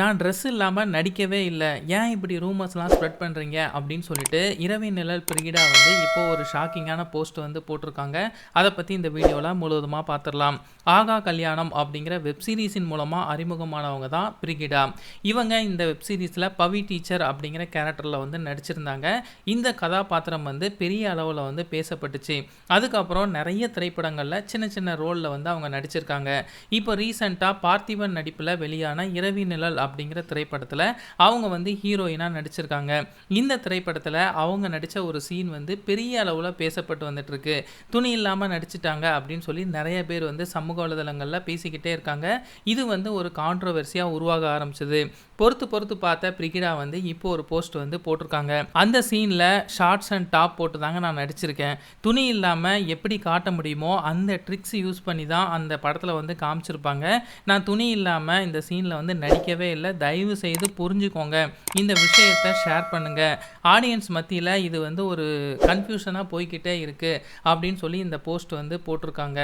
நான் ட்ரெஸ் இல்லாமல் நடிக்கவே இல்லை. ஏன் இப்படி ரூமர்ஸ்லாம் ஸ்ப்ரெட் பண்ணுறீங்க அப்படின்னு சொல்லிட்டு இரவி நிழல் பிரிகிடா வந்து இப்போ ஒரு ஷாக்கிங்கான போஸ்ட் வந்து போட்டிருக்காங்க. அதை பற்றி இந்த வீடியோவில் முழுவதுமாக பார்த்துடலாம். ஆகா கல்யாணம் அப்படிங்கிற வெப் சீரிஸின் மூலமாக அறிமுகமானவங்க தான் பிரிகிடா. இவங்க இந்த வெப் சீரிஸில் பவி டீச்சர் அப்படிங்கிற கேரக்டரில் வந்து நடிச்சிருந்தாங்க. இந்த கதாபாத்திரம் வந்து பெரிய அளவில் வந்து பேசப்பட்டுச்சு. அதுக்கப்புறம் நிறைய திரைப்படங்களில் சின்ன சின்ன ரோலில் வந்து அவங்க நடிச்சிருக்காங்க. இப்போ ரீசெண்டாக பார்த்திபன் நடிப்பில் வெளியான இரவி நிழல் அப்படிங்கிற திரைப்படத்தில் அவங்க வந்து ஹீரோயினாக நடிச்சிருக்காங்க. இந்த திரைப்படத்தில் அவங்க நடித்த ஒரு சீன் வந்து பெரிய அளவில் பேசப்பட்டு வந்துட்டுருக்கு. துணி இல்லாமல் நடிச்சிட்டாங்க அப்படின்னு சொல்லி நிறைய பேர் வந்து சமூக வலைதளங்களில் பேசிக்கிட்டே இருக்காங்க. இது வந்து ஒரு கான்ட்ரவர்சியாக உருவாக ஆரம்பிச்சது. பொறுத்து பொறுத்து பார்த்த பிரிகிடா வந்து இப்போ ஒரு போஸ்ட் வந்து போட்டிருக்காங்க. அந்த சீனில் ஷார்ட்ஸ் அண்ட் டாப் போட்டு தாங்க நான் நடிச்சிருக்கேன். துணி இல்லாமல் எப்படி காட்ட முடியுமோ அந்த ட்ரிக்ஸ் யூஸ் பண்ணி தான் அந்த படத்தில் வந்து காமிச்சிருப்பாங்க. நான் துணி இல்லாமல் இந்த சீனில் வந்து நடிக்கவே இல்லை தயவு செய்து புரிஞ்சுக்கோங்க. இந்த விஷயத்தை ஷேர் பண்ணுங்க. ஆடியன்ஸ் மத்தியில் இது வந்து ஒரு கன்ஃபியூஷனாக போய்கிட்டே இருக்குது அப்படின்னு சொல்லி இந்த போஸ்ட் வந்து போட்டிருக்காங்க.